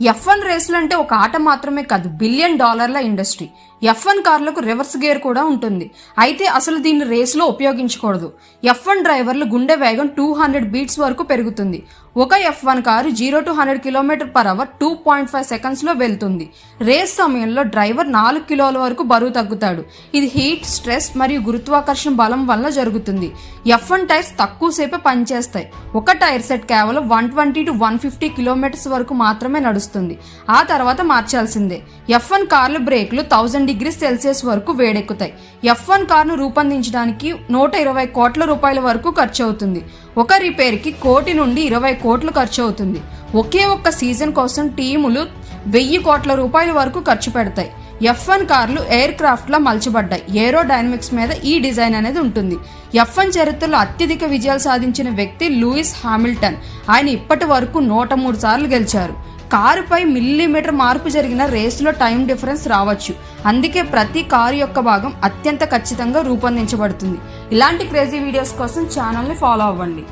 F one రేసులు అంటే ఒక ఆట మాత్రమే కాదు బిలియన్ డాలర్ల ఇండస్ట్రీ ఎఫ్ వన్ కార్లకు రివర్స్ గేర్ కూడా ఉంటుంది. అయితే అసలు దీన్ని రేసులో ఉపయోగించకూడదు. ఎఫ్ వన్ డ్రైవర్లు గుండె వేగం టూ హండ్రెడ్ బీట్స్ వరకు పెరుగుతుంది. ఒక F one car zero to hundred kilometre per hour two point five సెకండ్స్లో వెళ్తుంది. రేస్ సమయంలో డ్రైవర్ నాలుగు కిలోల వరకు బరువు తగ్గుతాడు. ఇది హీట్ స్ట్రెస్ మరియు గురుత్వాకర్షణ బలం వల్ల జరుగుతుంది. ఎఫ్ వన్ టైర్స్ తక్కువసేపే పనిచేస్తాయి. ఒక టైర్ సెట్ కేవలం one twenty to one fifty kilometres వరకు మాత్రమే నడుస్తుంది. ఆ తర్వాత మార్చాల్సిందే. ఎఫ్ వన్ కార్ల బ్రేక్లు థౌజండ్ డిగ్రీ సెల్సియస్ వరకు వేడెక్కుతాయి. ఎఫ్ వన్ కార్ను రూపొందించడానికి నూట ఇరవై కోట్ల రూపాయల వరకు ఖర్చు అవుతుంది ఒక రిపేర్కి కోటి నుండి ఇరవై కోట్లు ఖర్చు అవుతుంది ఒకే ఒక్క సీజన్ కోసం టీములు వెయ్యి కోట్ల రూపాయల వరకు ఖర్చు పెడతాయి. ఎఫ్ వన్ కార్లు ఎయిర్ క్రాఫ్ట్లో మలచబడ్డాయి. ఏరో డైనమిక్స్ మీద ఈ డిజైన్ అనేది ఉంటుంది. ఎఫ్ వన్ చరిత్రలో అత్యధిక విజయాలు సాధించిన వ్యక్తి లూయిస్ హామిల్టన్. ఆయన ఇప్పటి వరకు నూట మూడు సార్లు గెలిచారు. కారుపై మిల్లీమీటర్ మార్పు జరిగిన రేసులో టైం డిఫరెన్స్ రావచ్చు. అందుకే ప్రతి కారు యొక్క భాగం అత్యంత ఖచ్చితంగా రూపొందించబడుతుంది. ఇలాంటి క్రేజీ వీడియోస్ కోసం ఛానల్ని ఫాలో అవ్వండి.